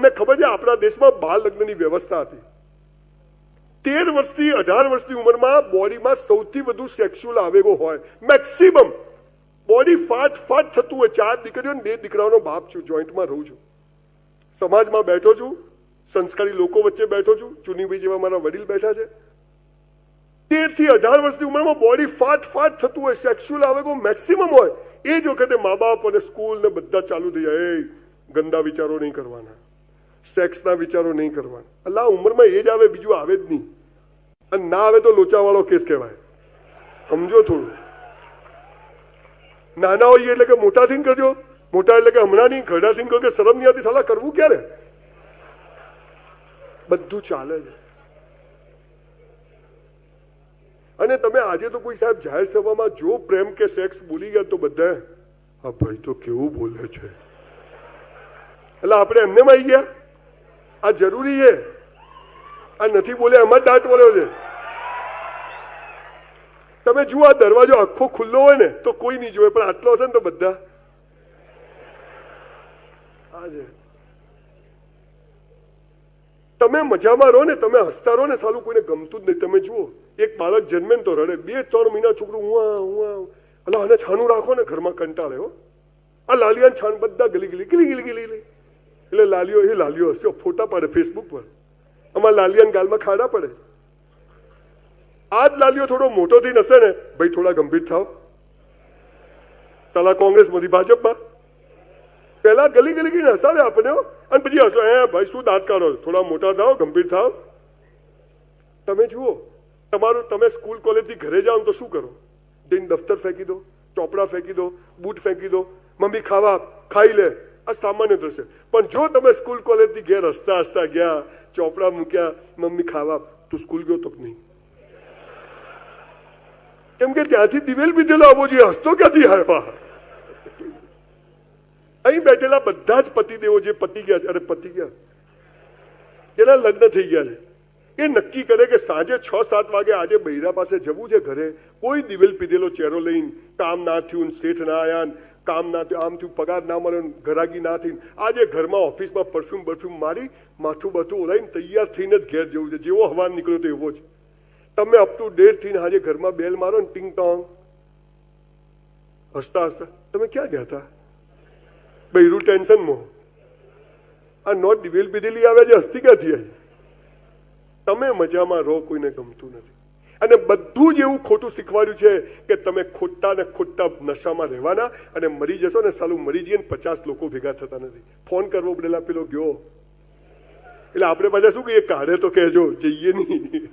તમને ખબર છે આપણા દેશમાં બાળ લગ્નની વ્યવસ્થા હતી. તેર વર્ષથી અઢાર વર્ષની ઉંમરમાં બોડીમાં સૌથી વધુ સેક્સ્યુઅલ આવેગો હોય. મેક્સિમમ બોડી ફાટ ફાટ થતું હોય. ચાર દીકરીઓ બે દીકરાઓનો બાપ છું જોઈન્ટમાં રહું છું. સમાજમાં બેઠો છું સંસ્કારી લોકો વચ્ચે બેઠો છું ચુનીભાઈ જેવા મારા વડીલ બેઠા છે. તેરથી અઢાર વર્ષની ઉંમરમાં બોડી ફાટ ફાટ થતું હોય સેક્સ્યુઅલ આવેગો મેક્સિમમ હોય. એ જ વખતે મા બાપ અને સ્કૂલ ને બધા ચાલુ થઈ જાય. "એ, ગંદા વિચારો નહીં કરવાના. સેક્સના વિચારો નહીં કરવાના. અલ્લા ઉંમરમાં એ જ આવે, બીજું આવે જ નહીં. અને ના આવે તો લોચાવાળો કેસ કહેવાય. સમજો થોડું. નાના હોઈએ એટલે કે મોટાથી કરજો. મોટા એટલે કે હમણાં નહીં ઘરડાથી કહો કે શરમ નહીં આવતી સલાહ કરવું ક્યારે? બધું ચાલે છે. અને તમે આજે તો કોઈ સાહેબ જાહેર સભામાં જો પ્રેમ કે સેક્સ બોલી ગયા તો બધા, આ ભાઈ તો કેવું બોલે છે? એટલે આપણે એમને આવી ગયા? આ જરૂરી છે. આ નથી બોલ્યા એમાં દાંત બોલ્યો છે. તમે જુઓ, આ દરવાજો આખો ખુલ્લો હોય ને, તો કોઈ નહીં જોવે પણ આટલો હશે ને તો બધા. તમે મજામાં રહો ને, તમે હસતા રહો ને, સાલું કોઈને ગમતું જ નહીં. તમે જુઓ, એક બાળક જન્મે તો રડે. બે, ત્રણ મહિના છોકરું હું હું એટલે આને છાનું રાખો ને, ઘરમાં કંટાળે, હો. આ લાલિયાન છાન બધા ગલી ગલી ગલી ગલી ગલી ગલી. એટલે લાલીઓ એ લાલીઓ હશે ફોટા પાડે ફેસબુક પર. અમારા લાલિયાન ગાલમાં ખાડા પડે. આ જ લાલીઓ થોડો મોટો થઈને હશે ને, ભાઈ થોડા ગંભીર થાવ સાલા કોંગ્રેસમાંથી ભાજપમાં. પહેલા ગલી ગલી ગઈને હસાવે આપણે અને પછી હસો હે ભાઈ શું દાંત કાઢો થોડા મોટા થાવ ગંભીર થાવ તમે જુઓ, તમારું, તમે સ્કૂલ કોલેજથી ઘરે જાઓ તો શું કરો? જઈને દફતર ફેંકી દો, ચોપડા ફેંકી દો, બૂટ ફેંકી દો. મમ્મી ખાવા, ખાઈ લે. આ સામાન્ય દ્રશ્ય. પણ જો તમે સ્કૂલ કોલેજથી ઘેર હસતા હસતા ગયા, ચોપડા મૂક્યા, મમ્મી ખાવા, તું સ્કૂલ ગયો તો નહીં? કેમ કે ત્યાંથી દિવેલ બીધેલો આવવો જોઈએ, હસતો ક્યાંથી આવ્યા? અહીં બેઠેલા બધા જ પતિદેવો જે પતિ ગયા છે, અરે પતિ ગયા? જેના લગ્ન થઈ ગયા છે. એ નક્કી કરે કે સાંજે છ, સાત વાગે આજે બૈરા પાસે જવું છે ઘરે. કોઈ દિવેલ પીધેલો ચહેરો લઈને, કામ ના થયું શેઠ ના આયા કામ ના થયું, આમ થયું, પગાર ના મળ્યો, ઘરાગી ના થઈ આજે ઘરમાં ઓફિસમાં પરફ્યુમ પરફ્યુમ મારી, માથું બાથું ઓલાઈને તૈયાર થઈને જ ઘેર જવું છે. જેવો હવાન નીકળ્યો તો એવો જ. તમે અપ ટુ ડેટ થઈને આજે ઘરમાં બેલ મારો ને ટિંગ ટોંગ. હસતા હસતા. તમે ક્યાં ગયા હતા? બૈરું ટેન્શનમાં આ નોટ દિવેલ પીધેલી આવે છે, હસ્તી ક્યાંથી આવી? તમે મજામાં રહો, કોઈને ગમતું નથી. અને બધું જ એવું ખોટું શીખવાડ્યું છે કે તમે ખોટા ને ખોટા નશામાં રહેવાના અને મરી જશો ને સાલું મરી જઈએ ને પચાસ લોકો ભેગા થતા નથી. ફોન કરવો પડેલા પેલો ગયો. એટલે આપણે પાછા શું કહીએ? કાઢે તો કહેજો, જઈએ નહીં.